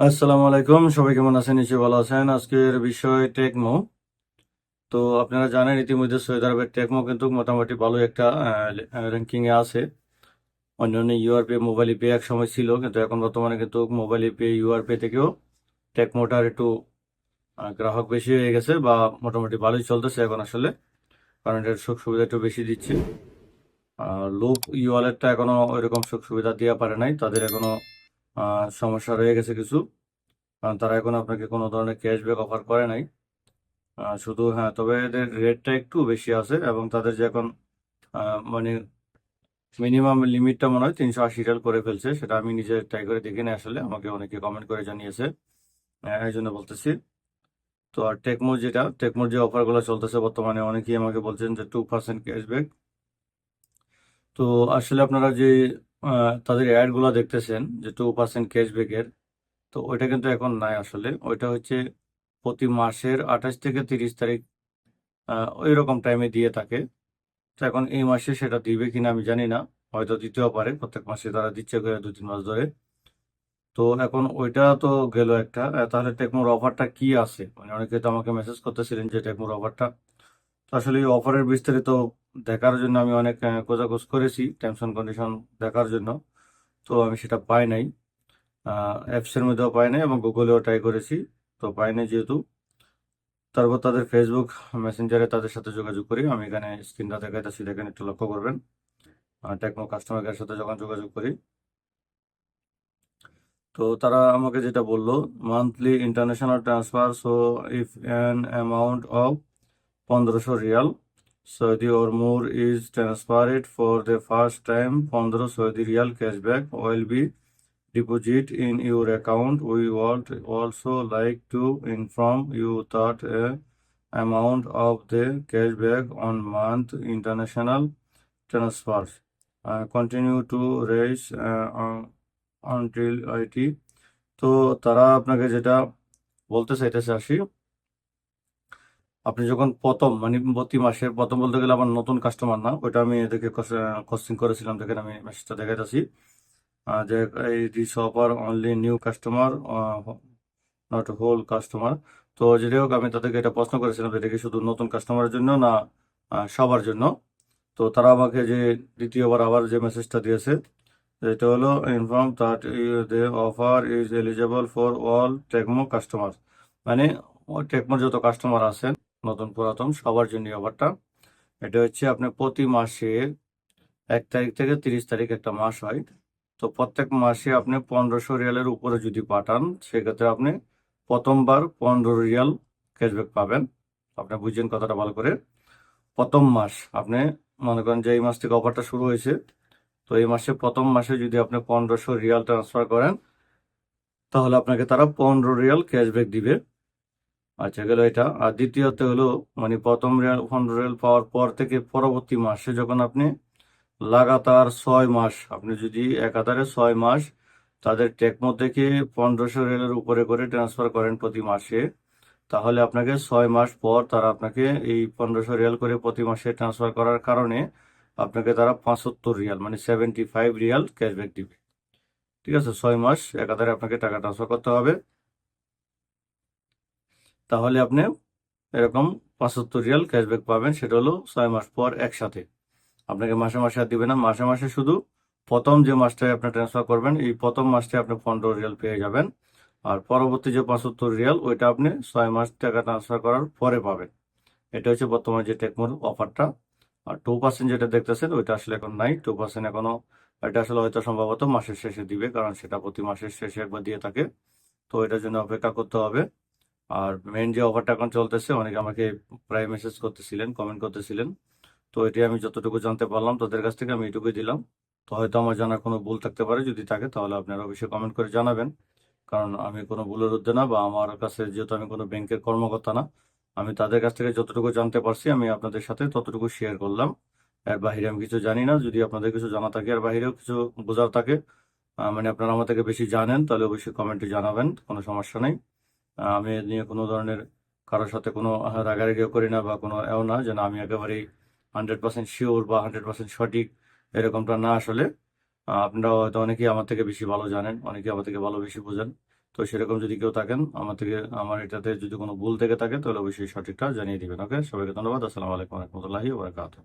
আসসালামু আলাইকুম সবাই কেমন আছেন? নিশ্চয়ই ভালো আছেন। আজকের বিষয় টেকমো তো আপনারা জানেন ইতিমধ্যে সৌদি আরবের টেকমো কিন্তু মোটামুটি ভালো একটা র্যাঙ্কিং এ আছে। অন্যান্য ইউআরপি মোবাইল পে এক সময় ছিল কিন্তু এখন বর্তমানে কিন্তু মোবাইল পে ইউআরপি থেকেও টেকমোটার একটু গ্রাহক বেশি হয়ে গেছে বা মোটামুটি ভালোই চলতেছে এখন আসলে। কারণ এটার সুখ সুবিধা একটু বেশি দিচ্ছে। আর লোক ই ওয়ালেটটা এখনও ওইরকম সুখ সুবিধা দেওয়া পারে নাই। তাদের এখনও আহ, সমস্যা রয়ে গেছে কিছু। কারণ তারা এখন আপনাকে কোনো ধরনের ক্যাশব্যাক অফার করে নাই। শুধু হ্যাঁ তবে এদের রেটটা একটু বেশি আছে এবং তাদের যে এখন মানে মিনিমাম লিমিটটা মনে হয় তিনশো আশি রিয়াল করে ফেলছে সেটা আমি নিজে ট্রাই করে দেখিনি আসলে। আমাকে অনেকে কমেন্ট করে জানিয়েছে। আহ, এই জন্য বলতেছি। তো আর টেকমো যেটা টেকমোর যে অফারগুলো চলতেছে বর্তমানে অনেকেই আমাকে বলছেন যে টু পার্সেন্ট ক্যাশব্যাক তো আসলে আপনারা যে তাদের অ্যাডগুলো দেখতেছেন যে টু পার্সেন্ট ক্যাশব্যাকের তো ওইটা কিন্তু এখন নাই আসলে। ওইটা হচ্ছে প্রতি মাসের আঠাশ থেকে তিরিশ তারিখ ওই রকম টাইমে দিয়ে থাকে। তো এখন এই মাসে সেটা দিবে কিনা আমি জানি না। হয়তো দিতেও পারে, প্রত্যেক মাসে তারা দিচ্ছে করে দু, তিন মাস ধরে। তো এখন ওইটা তো গেল একটা। তাহলে টেকমোর অফারটা কি আছে? মানে অনেকে তো আমাকে মেসেজ করতেছিলেন যে টেকমোর অফারটা আসলে এই অফারের বিস্তারিত দেখার জন্য আমি অনেক খোঁজাখোঁজ করেছি টার্মস অ্যান্ড কন্ডিশন দেখার জন্য। তো আমি সেটা পাই নাই। অ্যাপসের মধ্যেও পাই নাই এবং গুগলেও ট্রাই করেছি। তো পাই নাই যেহেতু। তারপর তাদের ফেসবুক মেসেঞ্জারে তাদের সাথে যোগাযোগ করি। আমি এখানে স্ক্রিনটা দেখাইতেছি। দেখেন একটু লক্ষ্য করবেন। টেকনো কাস্টমার কেয়ারের সাথে যখন যোগাযোগ করি। তো তারা আমাকে যেটা বলল monthly international transfer so if an amount of পনেরোশো Real Saudi or more is transferred for the first time পনেরো Saudi Real cashback will be deposit in your account we would also like to inform you that a amount of the cashback on month international transfers uh, continue to raise uh, un- until IT তো তারা আপনাকে যেটা বলতে চাইতেছে আসি আপনি যখন প্রথম মানে প্রতি মাসে প্রথম বলতে গেলে আমার নতুন কাস্টমার না, ওইটা আমি এদেরকে কস্টিং করেছিলাম। দেখেন আমি মেসেজটা দেখাইতেছি। যে এই offer only new customer not whole customer তো যেটাই হোক, আমি তাদেরকে এটা প্রশ্ন করেছিলাম এটা কি শুধু নতুন কাস্টমারের জন্য না সবার জন্য? তো তারা আমাকে যে দ্বিতীয়বার আবার যে মেসেজটা দিয়েছে, এটা হলো inform that they offer is eligible for all টেকমো customer মানে টেকমোর যত কাস্টমার আছেন নতুন পুরাতন সবার জন্য অফারটা। এটা হচ্ছে আপনি প্রতি মাসে এক তারিখ থেকে তিরিশ তারিখ একটা মাস হয়। তো প্রত্যেক মাসে আপনি পনেরোশো রিয়ালের উপরে যদি পাঠান, সেক্ষেত্রে আপনি প্রথমবার পনেরো রিয়াল ক্যাশব্যাক পাবেন। আপনি বুঝছেন কথাটা ভালো করে? প্রথম মাস আপনি মনে করেন যে এই মাস থেকে অফারটা শুরু হয়েছে, তো এই মাসে প্রথম মাসে যদি আপনি পনেরোশো রিয়াল ট্রান্সফার করেন, তাহলে আপনাকে তারা পনেরো রিয়াল ক্যাশব্যাক দিবে। আচ্ছা গেল এটা। আর দ্বিতীয়ত হলো মানে প্রথম রেল, পনেরো রেল পাওয়ার পর থেকে পরবর্তী মাসে যখন আপনি লাগাতার ছয় মাস, আপনি যদি একাধারে ছয় মাস তাদের টেকমো থেকে পনেরোশো রেলের উপরে করে ট্রান্সফার করেন প্রতি মাসে, তাহলে আপনাকে ছয় মাস পর তারা আপনাকে এই পনেরোশো রিয়াল করে প্রতি মাসে ট্রান্সফার করার কারণে আপনাকে তারা পাঁচাত্তর রিয়াল মানে সেভেন্টি ফাইভ রিয়াল ক্যাশব্যাক দিবে। ঠিক আছে? ছয় মাস একাধারে আপনাকে টাকা ট্রান্সফার করতে হবে। তাহলে আপনি এরকম পঁচাত্তর রিয়াল ক্যাশব্যাক পাবেন, সেটা হলো ছয় মাস পর একসাথে। আপনাকে মাসে মাসে আর দিবে না, মাসে মাসে শুধু প্রথম যে মাসটায় আপনি ট্রান্সফার করবেন, এই প্রথম মাসটায় আপনি পনেরো রিয়াল পেয়ে যাবেন। আর পরবর্তী যে পঁচাত্তর রিয়াল, ওইটা আপনি ছয় মাস টাকা ট্রান্সফার করার পরে পাবেন। এটা হচ্ছে বর্তমানে যে টেকমোর অফারটা আর টু পার্সেন্ট যেটা দেখতেছেন, ওইটা আসলে এখন নাই। টু পার্সেন্ট এখনও, এটা আসলে হয়তো সম্ভবত মাসের শেষে দিবে, কারণ সেটা প্রতি মাসের শেষে একবার দিয়ে থাকে। তো এটার জন্য অপেক্ষা করতে হবে। আর মেন যে অফারটা এখন চলতেছে, অনেকে আমাকে প্রায় মেসেজ করতেছিলেন কমেন্ট করতেছিলেন। তো এটি আমি যতটুকু জানতে পারলাম, তাদের কাছ থেকে আমি এটুকুই দিলাম। তো হয়তো আমার জানার কোনো ভুল থাকতে পারে, যদি থাকে তাহলে আপনারা অবশ্যই কমেন্ট করে জানাবেন। কারণ আমি কোনো ভুলের ঊর্ধ্বে না বা আমার কাছে যেহেতু আমি কোনো ব্যাংকের কর্মকর্তা না, আমি তাদের কাছ থেকে যতটুকু জানতে পারছি, আমি আপনাদের সাথে ততটুকু শেয়ার করলাম। এর বাইরে আমি কিছু জানি না, যদি আপনাদের কিছু জানা থাকে আর বাইরেও কিছু বোঝার থাকে মানে আপনারা আমার থেকে বেশি জানেন, তাহলে অবশ্যই কমেন্টে জানাবেন, কোনো সমস্যা নেই। আমি নিয়ে কোনো ধরনের কারোর সাথে কোনো রাগারাগিও করি না বা কোনো এও না যেন আমি একেবারেই হান্ড্রেড পার্সেন্ট শিওর বা হান্ড্রেড পার্সেন্ট সঠিক এরকমটা না আসলে। আপনারা হয়তো অনেকেই আমার থেকে বেশি ভালো জানেন, অনেকেই আমার থেকে ভালো বেশি বোঝেন। তো সেরকম যদি কেউ থাকেন, আমার থেকে, আমার এটাতে যদি কোনো ভুল থেকে থাকে, তাহলে অবশ্যই সঠিকটা জানিয়ে দিবেন, ওকে? সবাইকে ধন্যবাদ, আসসালামু আলাইকুম রহমতুল্লাহি ওবরাকাতুহ